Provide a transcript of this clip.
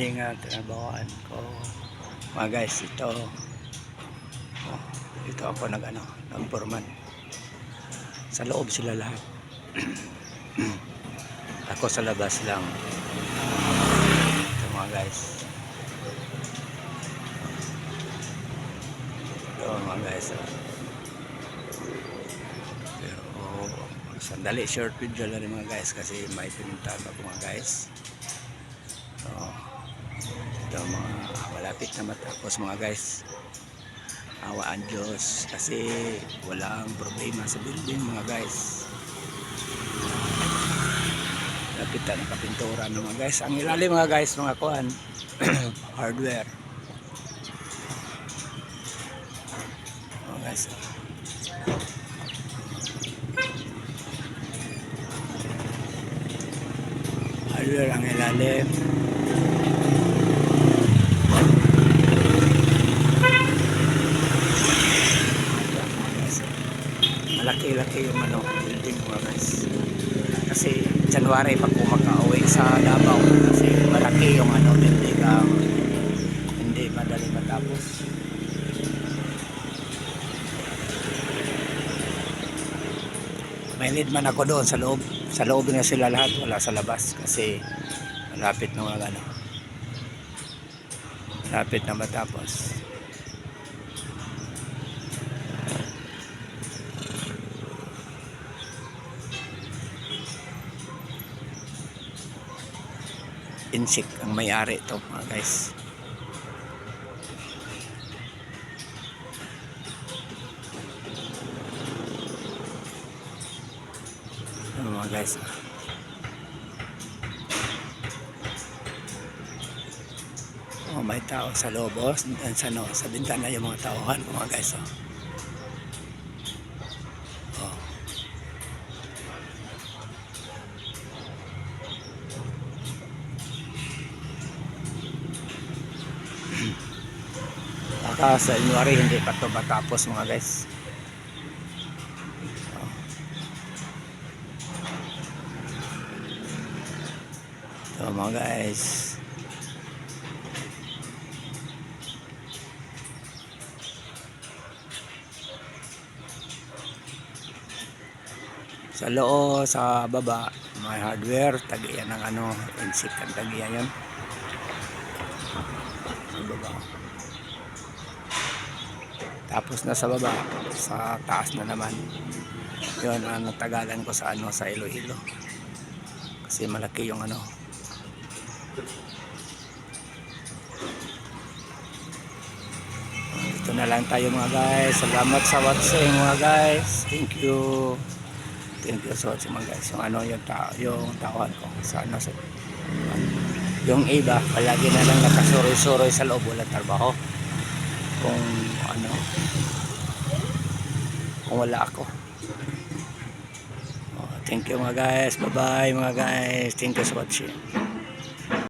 building na tinabawan ko. Mga guys, ito. Oh, dito ako nag ano, nagporman. Sa loob sila lahat. ako sa labas lang. Ito mga guys. Ito mga guys. oh. Pero sandali short video lang mga guys kasi may pinuntahan ako mga guys. So, ito mga malapit na matapos mga guys. Awaan Diyos kasi walang problema sa building mga guys. Lapit na nakapintura ng mga guys. Ang ilalim mga guys mga kuhan hardware. Mga guys. Hardware ang ilalim. Malaki-laki yung ano, building mga guys. Kasi January pag kumaka-uwi sa Davao kasi malaki yung ano building ang hindi madali matapos. May lead man ako doon sa loob. Sa loob na sila lahat, wala sa labas kasi malapit na mga ano. Malapit na matapos. Insik ang may-ari ito mga guys. Ano mga guys. Oh, may tao sa loob oh. Sa, no, sa bintana yung mga tauhan mga guys. Oh. Baka sa January hindi pa to matapos mga guys. So mga guys. Sa loo, sa baba, may hardware, tagiyan ng ano, insik ang tagiyan yun. Sa baba. Tapos na sa baba, sa taas na naman. Yun ang tagalan ko sa ano, sa Iloilo. Kasi malaki yung ano, Ito na lang tayo mga guys. Salamat sa watching mga guys. Thank you. Thank you so much mga guys. Yung ano yung tao, yung tawan ko sa ano sa yung iba, palagi na lang nakasuroy-suroy sa loob wala trabaho. Kung ano kung wala ako. Oh, thank you mga guys. Bye-bye mga guys. Thank you so much.